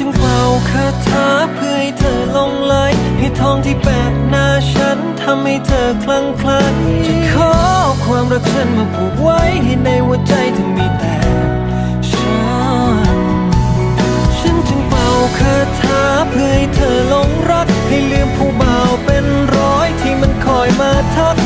จึงเป่าคาถาเพื่อให้เธอหลงไหลให้ทองที่แปะหน้าฉันทำให้เธอคลั่งไคล้จะขอความรักฉันมาผูกไว้ให้ในหัวใจเธอมีแต่ฉัน ฉันจึงเป่าคาถาเพื่อให้เธอหลงรัก ให้ลืมผู้บ่าวเป็นร้อยที่มันคอยมาทัก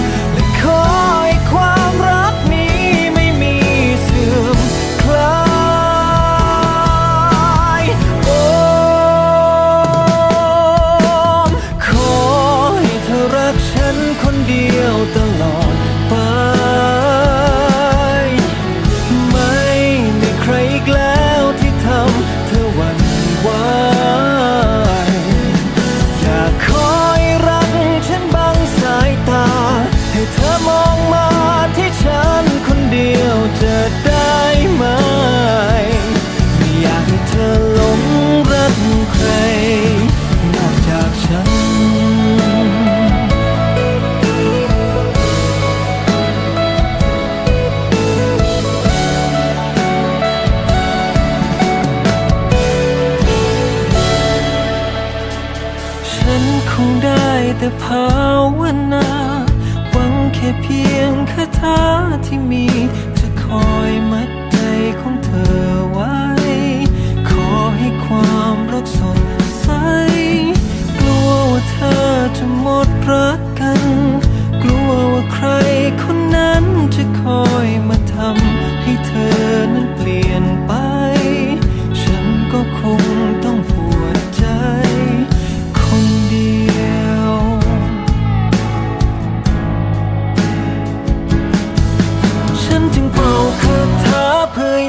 ได้แต่ภาวนา หวังแค่เพียงคาถาที่มี จะคอยมัดใจของเธอ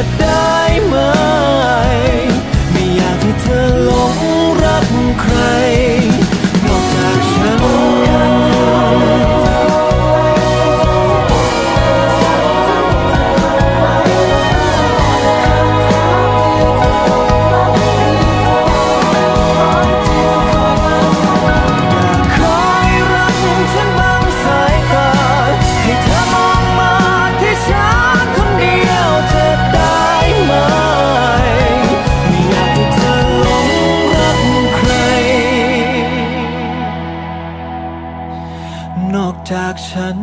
ย นอกจากฉัน